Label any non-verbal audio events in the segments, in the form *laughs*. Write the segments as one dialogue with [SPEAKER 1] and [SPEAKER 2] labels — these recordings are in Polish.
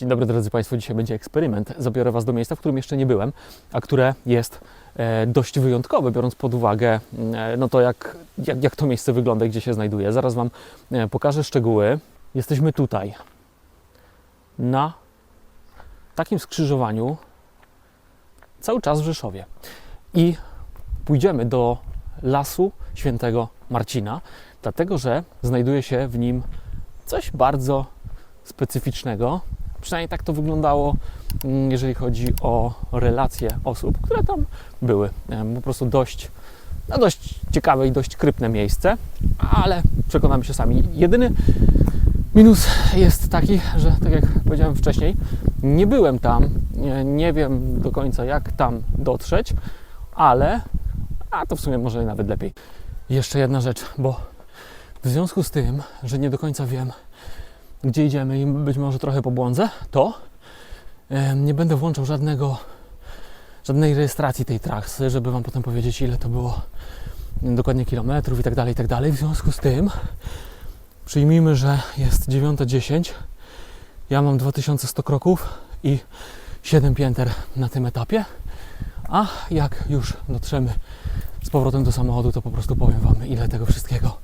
[SPEAKER 1] Dzień dobry drodzy Państwo, dzisiaj będzie eksperyment. Zabiorę Was do miejsca, w którym jeszcze nie byłem, a które jest e, dość wyjątkowe, biorąc pod uwagę e, no to jak, jak, jak to miejsce wygląda i gdzie się znajduje. Zaraz Wam e, pokażę szczegóły. Jesteśmy tutaj, na takim skrzyżowaniu, cały czas w Rzeszowie. I pójdziemy do lasu świętego Marcina, dlatego że znajduje się w nim coś bardzo specyficznego. Przynajmniej tak to wyglądało, mm, jeżeli chodzi o relacje osób, które tam były. Po prostu dość, no dość ciekawe i dość krypne miejsce, ale przekonamy się sami. Jedyny minus jest taki, że tak jak powiedziałem wcześniej, nie byłem tam, nie wiem do końca jak tam dotrzeć, ale a to w sumie może nawet lepiej. Jeszcze jedna rzecz, bo w związku z tym, że nie do końca wiem, gdzie idziemy i być może trochę pobłądzę, to nie będę włączał żadnego, żadnej rejestracji tej trasy, żeby Wam potem powiedzieć, ile to było dokładnie kilometrów i tak dalej, i tak dalej. W związku z tym przyjmijmy, że jest 9.10, ja mam 2100 kroków i 7 pięter na tym etapie, a jak już dotrzemy z powrotem do samochodu, to po prostu powiem Wam, ile tego wszystkiego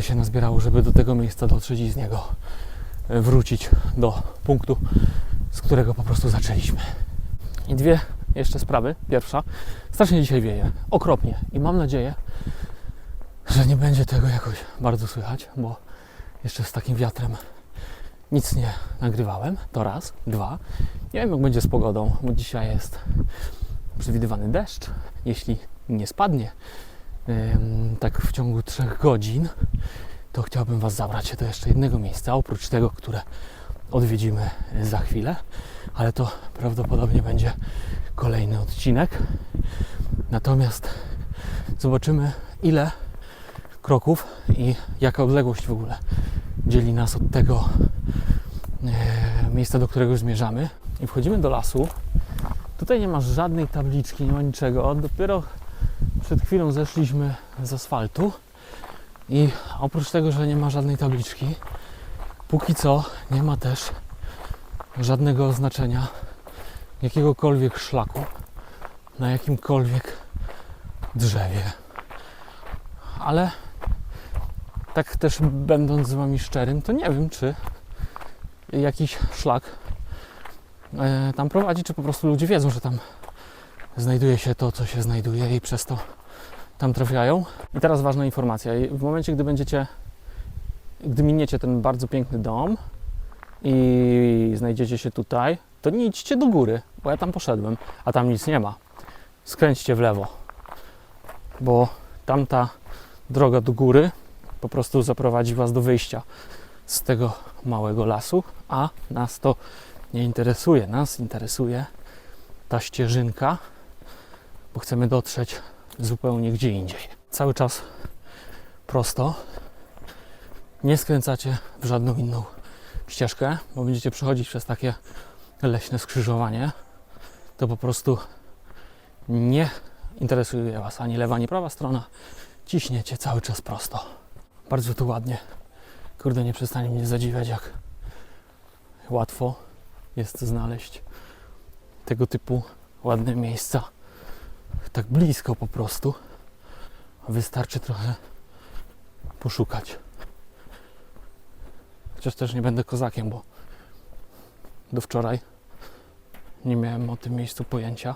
[SPEAKER 1] się nazbierało, żeby do tego miejsca dotrzeć i z niego e, wrócić do punktu, z którego po prostu zaczęliśmy. I dwie jeszcze sprawy. Pierwsza, strasznie dzisiaj wieje, okropnie i mam nadzieję, że nie będzie tego jakoś bardzo słychać, bo jeszcze z takim wiatrem nic nie nagrywałem. To raz. Dwa, nie wiem jak będzie z pogodą, bo dzisiaj jest przewidywany deszcz. Jeśli nie spadnie, tak w ciągu trzech godzin, to chciałbym Was zabrać do jeszcze jednego miejsca, oprócz tego, które odwiedzimy za chwilę, ale to prawdopodobnie będzie kolejny odcinek. Natomiast zobaczymy, ile kroków i jaka odległość w ogóle dzieli nas od tego e, miejsca, do którego zmierzamy. I wchodzimy do lasu. Tutaj nie ma żadnej tabliczki, nie ma niczego. Dopiero przed chwilą zeszliśmy z asfaltu i oprócz tego, że nie ma żadnej tabliczki, póki co nie ma też żadnego oznaczenia jakiegokolwiek szlaku na jakimkolwiek drzewie. Ale tak też będąc z Wami szczerym, to nie wiem, czy jakiś szlak e, tam prowadzi, czy po prostu ludzie wiedzą, że tam znajduje się to, co się znajduje i przez to tam trafiają. I teraz ważna informacja. W momencie, gdy będziecie, gdy miniecie ten bardzo piękny dom i znajdziecie się tutaj, to nie idźcie do góry, bo ja tam poszedłem, a tam nic nie ma. Skręćcie w lewo, bo tamta droga do góry po prostu zaprowadzi Was do wyjścia z tego małego lasu, a nas to nie interesuje. Nas interesuje ta ścieżynka, bo chcemy dotrzeć zupełnie gdzie indziej. Cały czas prosto. Nie skręcacie w żadną inną ścieżkę, bo będziecie przechodzić przez takie leśne skrzyżowanie. To po prostu nie interesuje Was ani lewa, ani prawa strona. Ciśniecie cały czas prosto. Bardzo tu ładnie. Kurde, nie przestanie mnie zadziwiać, jak łatwo jest znaleźć tego typu ładne miejsca tak blisko po prostu. Wystarczy trochę poszukać. Chociaż też nie będę kozakiem, bo do wczoraj nie miałem o tym miejscu pojęcia,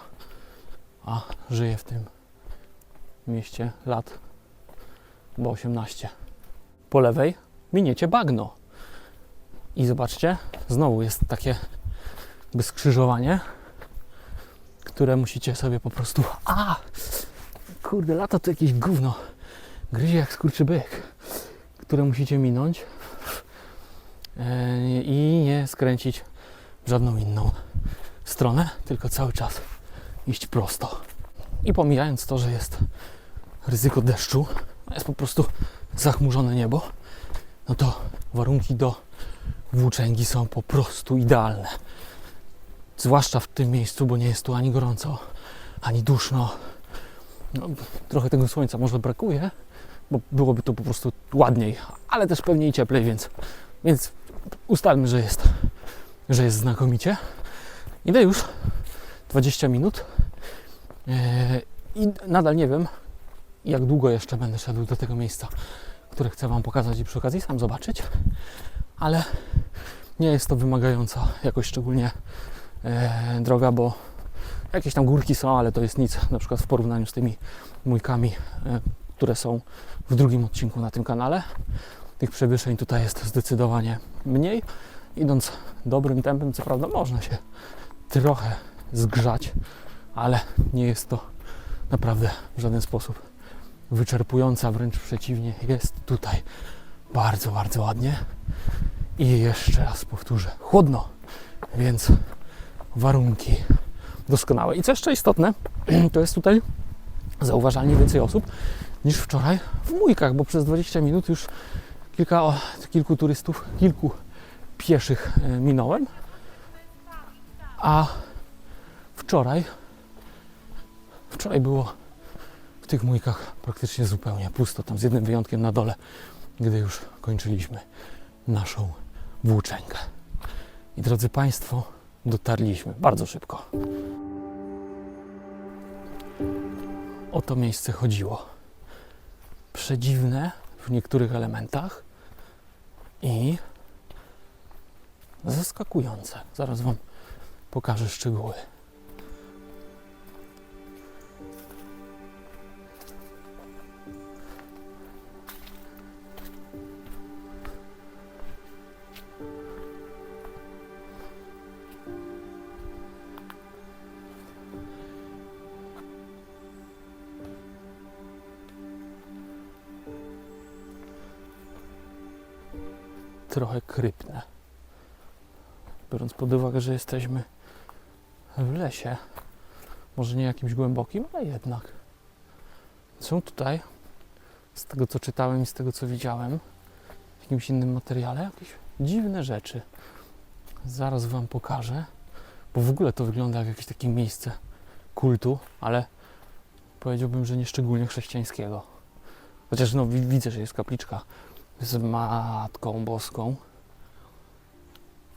[SPEAKER 1] a żyję w tym mieście lat bo 18. Po lewej miniecie bagno. I zobaczcie, znowu jest takie jakby skrzyżowanie, które musicie sobie po prostu. A! Kurde, lata to jakieś gówno. Gryzie jak skurczybyk, które musicie minąć e, i nie skręcić w żadną inną stronę, tylko cały czas iść prosto. I pomijając to, że jest ryzyko deszczu, jest po prostu zachmurzone niebo, no to warunki do włóczęgi są po prostu idealne. Zwłaszcza w tym miejscu, bo nie jest tu ani gorąco, ani duszno. No, trochę tego słońca może brakuje, bo byłoby tu po prostu ładniej, ale też pewnie i cieplej, więc, więc ustalmy, że jest że jest znakomicie. Idę już 20 minut e, i nadal nie wiem, jak długo jeszcze będę szedł do tego miejsca, które chcę Wam pokazać i przy okazji sam zobaczyć, ale nie jest to wymagająca jakoś szczególnie e, droga, bo jakieś tam górki są, ale to jest nic na przykład w porównaniu z tymi mójkami, e, które są w drugim odcinku na tym kanale. Tych przewyższeń tutaj jest zdecydowanie mniej. Idąc dobrym tempem, co prawda można się trochę zgrzać, ale nie jest to naprawdę w żaden sposób wyczerpująca, wręcz przeciwnie, jest tutaj bardzo, bardzo ładnie. I jeszcze raz powtórzę, chłodno, więc warunki doskonałe. I co jeszcze istotne, *clears throat* to jest tutaj zauważalnie więcej osób niż wczoraj w Mójkach, bo przez 20 minut już kilka, o, kilku turystów, kilku pieszych e, minąłem, a wczoraj wczoraj było w tych Mójkach praktycznie zupełnie pusto, tam z jednym wyjątkiem na dole, gdy już kończyliśmy naszą włóczęgę. I drodzy Państwo, dotarliśmy bardzo szybko. O to miejsce chodziło. Przedziwne w niektórych elementach i zaskakujące. Zaraz Wam pokażę szczegóły. Pod uwagę, że jesteśmy w lesie, może nie jakimś głębokim, ale jednak. Są tutaj, z tego co czytałem i z tego co widziałem, w jakimś innym materiale, jakieś dziwne rzeczy. Zaraz Wam pokażę, bo w ogóle to wygląda jak jakieś takie miejsce kultu, ale powiedziałbym, że nie szczególnie chrześcijańskiego. Chociaż no, wi- widzę, że jest kapliczka z Matką Boską.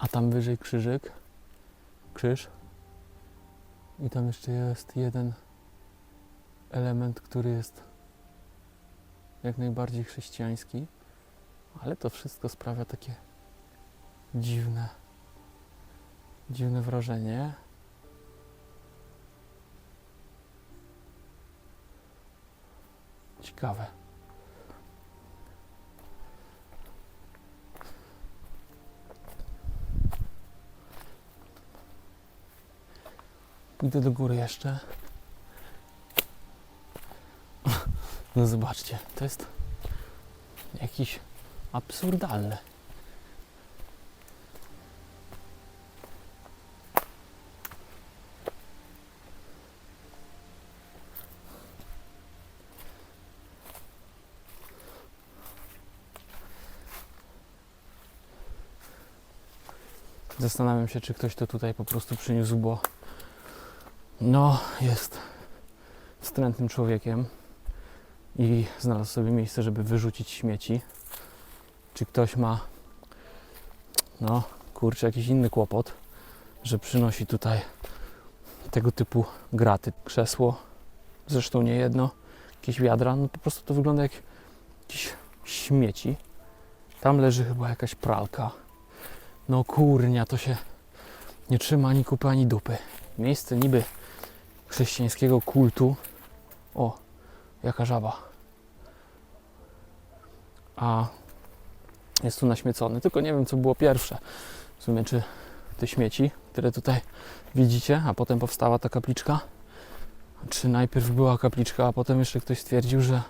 [SPEAKER 1] A tam wyżej krzyżyk, krzyż. I tam jeszcze jest jeden element, który jest jak najbardziej chrześcijański. Ale to wszystko sprawia takie dziwne, dziwne wrażenie. Ciekawe. Pójdę do góry jeszcze. *laughs* No zobaczcie, to jest jakiś absurdalne. Zastanawiam się, czy ktoś to tutaj po prostu przyniósł, bo no, jest wstrętnym człowiekiem i znalazł sobie miejsce, żeby wyrzucić śmieci. Czy ktoś ma, no, kurczę, jakiś inny kłopot, że przynosi tutaj tego typu graty, krzesło, zresztą nie jedno, jakieś wiadra, no po prostu to wygląda jak jakieś śmieci. Tam leży chyba jakaś pralka. No kurnia, to się nie trzyma ani kupy, ani dupy. Miejsce niby chrześcijańskiego kultu. O, jaka żaba. A jest tu naśmiecony. Tylko nie wiem, co było pierwsze. W sumie, czy te śmieci, które tutaj widzicie, a potem powstała ta kapliczka. Czy najpierw była kapliczka, a potem jeszcze ktoś stwierdził, że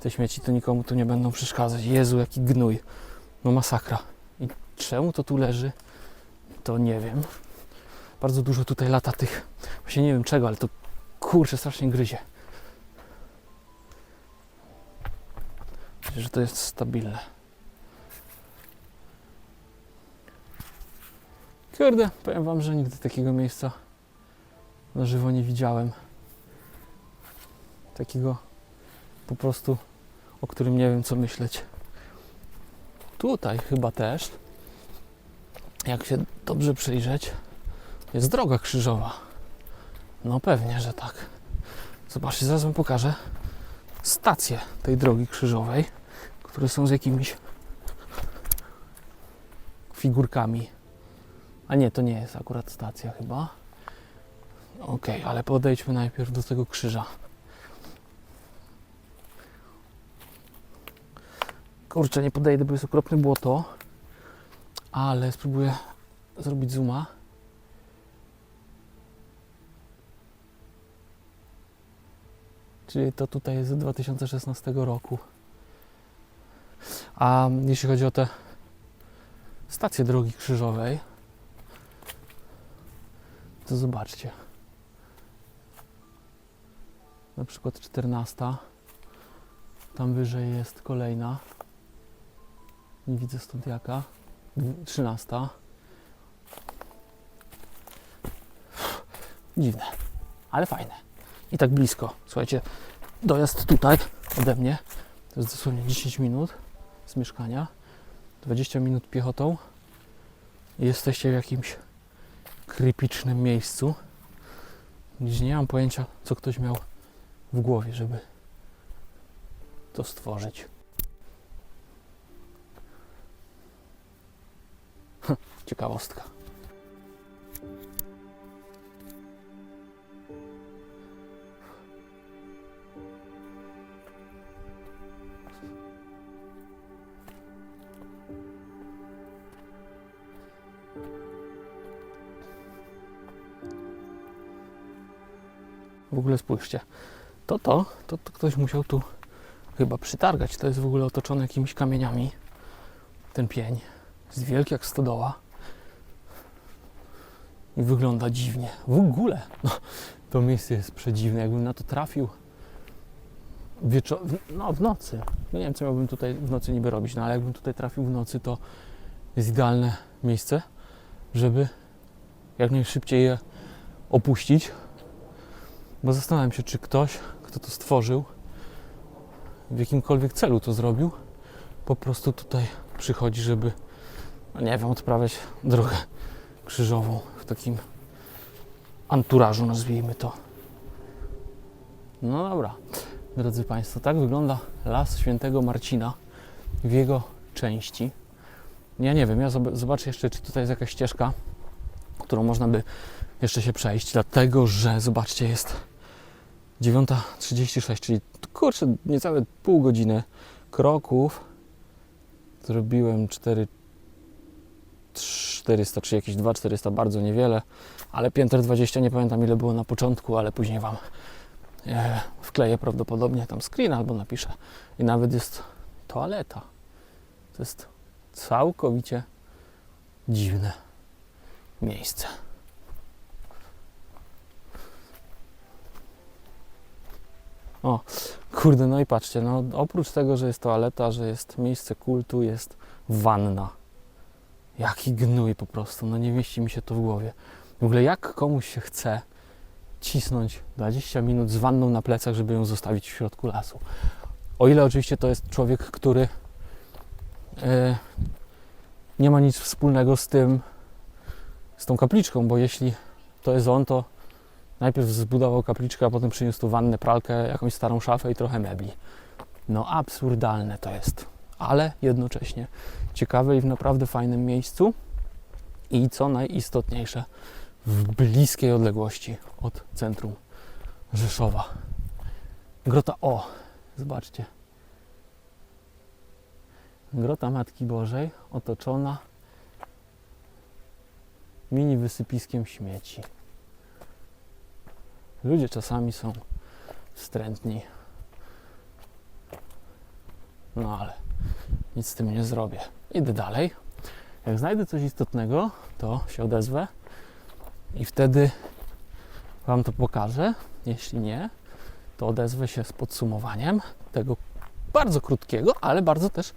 [SPEAKER 1] te śmieci to nikomu tu nie będą przeszkadzać. Jezu, jaki gnój. No masakra. I czemu to tu leży, to nie wiem. Bardzo dużo tutaj lata tych, właśnie nie wiem czego, ale to kurczę strasznie gryzie. Myślę, że to jest stabilne. Kurde, powiem Wam, że nigdy takiego miejsca na żywo nie widziałem. Takiego po prostu, o którym nie wiem co myśleć. Tutaj chyba też jak się dobrze przyjrzeć, jest droga krzyżowa. No pewnie, że tak. Zobaczcie, zaraz Wam pokażę stację tej drogi krzyżowej, które są z jakimiś figurkami. A nie, to nie jest akurat stacja chyba. Ok, ale podejdźmy najpierw do tego krzyża. Kurczę, nie podejdę, bo jest okropne błoto. Ale spróbuję zrobić zooma. Czyli to tutaj jest z 2016 roku. A jeśli chodzi o te stacje drogi krzyżowej, to zobaczcie. Na przykład 14. Tam wyżej jest kolejna. Nie widzę stąd jaka. Dwu- 13. Dziwne, ale fajne. I tak blisko. Słuchajcie, dojazd tutaj ode mnie to jest dosłownie 10 minut z mieszkania. 20 minut piechotą. Jesteście w jakimś krypicznym miejscu, gdzie nie mam pojęcia, co ktoś miał w głowie, żeby to stworzyć. Hm, Ciekawostka. W ogóle spójrzcie. To to, to, to ktoś musiał tu chyba przytargać. To jest w ogóle otoczone jakimiś kamieniami. Ten pień. Jest wielki jak stodoła. I wygląda dziwnie. W ogóle. No, to miejsce jest przedziwne. Jakbym na to trafił wieczo- w- no, w nocy. No nie wiem, co miałbym tutaj w nocy niby robić, no ale jakbym tutaj trafił w nocy, to jest idealne miejsce, żeby jak najszybciej je opuścić. Bo zastanawiam się, czy ktoś, kto to stworzył, w jakimkolwiek celu to zrobił, po prostu tutaj przychodzi, żeby, no nie wiem, odprawiać drogę krzyżową w takim anturażu, nazwijmy to. No dobra, drodzy Państwo, tak wygląda las świętego Marcina w jego części. Ja nie wiem, ja zob- zobaczę jeszcze, czy tutaj jest jakaś ścieżka, którą można by jeszcze się przejść, dlatego że zobaczcie, jest 9.36, czyli kurczę, niecałe pół godziny kroków. Zrobiłem 4, 400 czy jakieś 2 400, bardzo niewiele, ale pięter 20, nie pamiętam ile było na początku, ale później Wam e, wkleję prawdopodobnie tam screen albo napiszę. I nawet jest toaleta. To jest całkowicie dziwne miejsce. O, kurde, no i patrzcie, no oprócz tego, że jest toaleta, że jest miejsce kultu, jest wanna. Jaki gnój po prostu, no nie mieści mi się to w głowie. W ogóle jak komuś się chce cisnąć 20 minut z wanną na plecach, żeby ją zostawić w środku lasu. O ile oczywiście to jest człowiek, który e, nie ma nic wspólnego z tym, z tą kapliczką, bo jeśli to jest on, to najpierw zbudował kapliczkę, a potem przyniósł tu wannę, pralkę, jakąś starą szafę i trochę mebli. No absurdalne to jest, ale jednocześnie ciekawe i w naprawdę fajnym miejscu i co najistotniejsze, w bliskiej odległości od centrum Rzeszowa. Grota O, zobaczcie. Grota Matki Bożej otoczona mini wysypiskiem śmieci. Ludzie czasami są wstrętni. No ale nic z tym nie zrobię. Idę dalej. Jak znajdę coś istotnego, to się odezwę i wtedy Wam to pokażę. Jeśli nie, to odezwę się z podsumowaniem tego bardzo krótkiego, ale bardzo też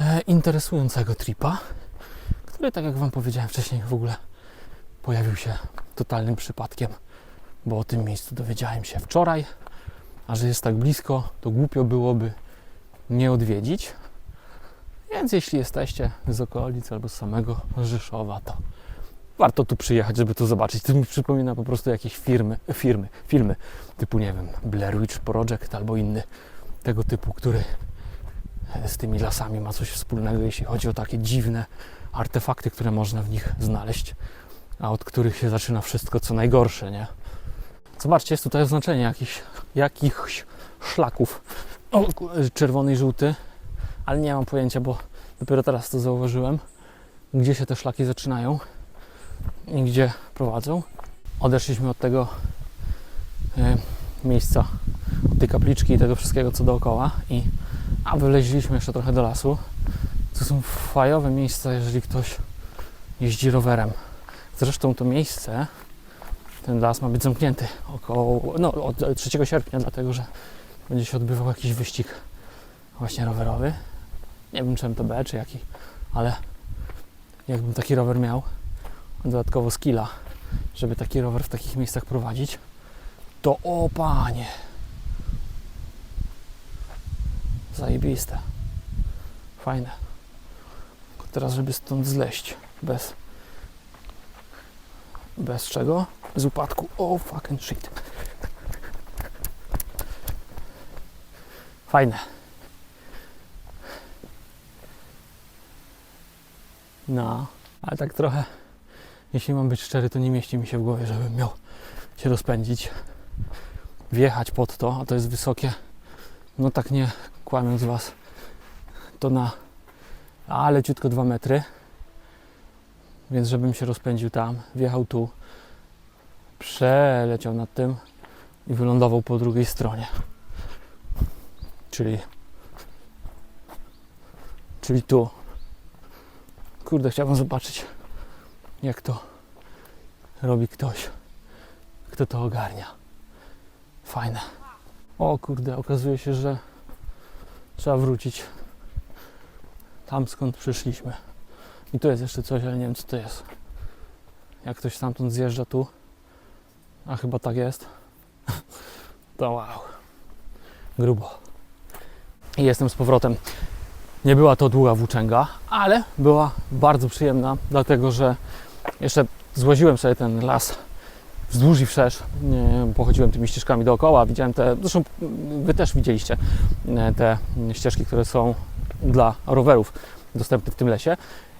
[SPEAKER 1] e, interesującego tripa, który, tak jak Wam powiedziałem wcześniej, w ogóle pojawił się totalnym przypadkiem bo o tym miejscu dowiedziałem się wczoraj, a że jest tak blisko, to głupio byłoby nie odwiedzić. Więc jeśli jesteście z okolic albo z samego Rzeszowa, to warto tu przyjechać, żeby to zobaczyć. To mi przypomina po prostu jakieś firmy, firmy, filmy typu, nie wiem, Blair Witch Project albo inny tego typu, który z tymi lasami ma coś wspólnego, jeśli chodzi o takie dziwne artefakty, które można w nich znaleźć, a od których się zaczyna wszystko, co najgorsze, nie? Zobaczcie, jest tutaj oznaczenie jakichś, jakichś szlaków. O, czerwony i żółty, ale nie mam pojęcia, bo dopiero teraz to zauważyłem, gdzie się te szlaki zaczynają i gdzie prowadzą. Odeszliśmy od tego e, miejsca, od tej kapliczki i tego wszystkiego, co dookoła i a wyleźliśmy jeszcze trochę do lasu. To są fajowe miejsca, jeżeli ktoś jeździ rowerem. Zresztą to miejsce, ten las ma być zamknięty około, no, od 3 sierpnia, dlatego że będzie się odbywał jakiś wyścig właśnie rowerowy. Nie wiem, czy MTB, czy jaki, ale jakbym taki rower miał, dodatkowo skilla, żeby taki rower w takich miejscach prowadzić, to o panie, zajebiste, fajne. Teraz, żeby stąd zleść bez bez czego? Z upadku. O fucking shit. Fajne. No, ale tak trochę, jeśli mam być szczery, to nie mieści mi się w głowie, żebym miał się rozpędzić, wjechać pod to, a to jest wysokie. No tak nie kłamiąc Was, to na, a leciutko 2 metry. Więc żebym się rozpędził tam, wjechał tu, przeleciał nad tym i wylądował po drugiej stronie. Czyli czyli tu. Kurde, chciałbym zobaczyć, jak to robi ktoś, kto to ogarnia. Fajne. O kurde, okazuje się, że trzeba wrócić tam, skąd przyszliśmy. I tu jest jeszcze coś, ale nie wiem co to jest. Jak ktoś stamtąd zjeżdża tu, a chyba tak jest, *laughs* to wow, grubo. I jestem z powrotem. Nie była to długa włóczęga, ale była bardzo przyjemna, dlatego że jeszcze złaziłem sobie ten las wzdłuż i wszerz. Pochodziłem tymi ścieżkami dookoła, widziałem te, zresztą Wy też widzieliście e, te ścieżki, które są dla rowerów dostępne w tym lesie.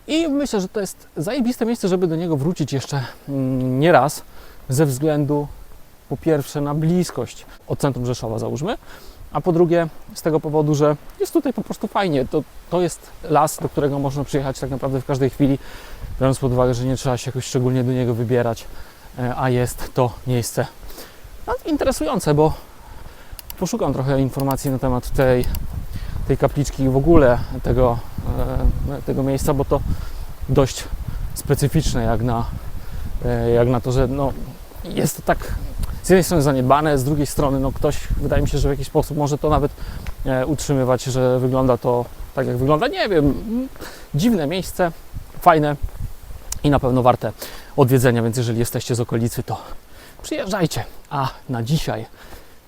[SPEAKER 1] I myślę, że to jest zajebiste miejsce, żeby do niego wrócić jeszcze mm, nie raz, ze względu po pierwsze na bliskość od centrum Rzeszowa załóżmy, a po drugie z tego powodu, że jest tutaj po prostu fajnie. To, to jest las, do którego można przyjechać tak naprawdę w każdej chwili, biorąc pod uwagę, że nie trzeba się jakoś szczególnie do niego wybierać, e, a jest to miejsce no, interesujące, bo poszukam trochę informacji na temat tej, tej kapliczki i w ogóle tego, e, tego miejsca, bo to dość specyficzne jak na, e, jak na to, że no, jest to tak z jednej strony zaniedbane, z drugiej strony no, ktoś wydaje mi się, że w jakiś sposób może to nawet e, utrzymywać, że wygląda to tak jak wygląda. Nie wiem, dziwne miejsce, fajne i na pewno warte odwiedzenia, więc jeżeli jesteście z okolicy, to przyjeżdżajcie. A na dzisiaj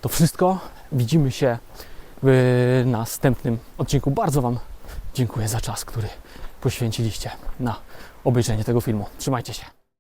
[SPEAKER 1] to wszystko. Widzimy się w następnym odcinku. Bardzo Wam dziękuję za czas, który poświęciliście na obejrzenie tego filmu. Trzymajcie się.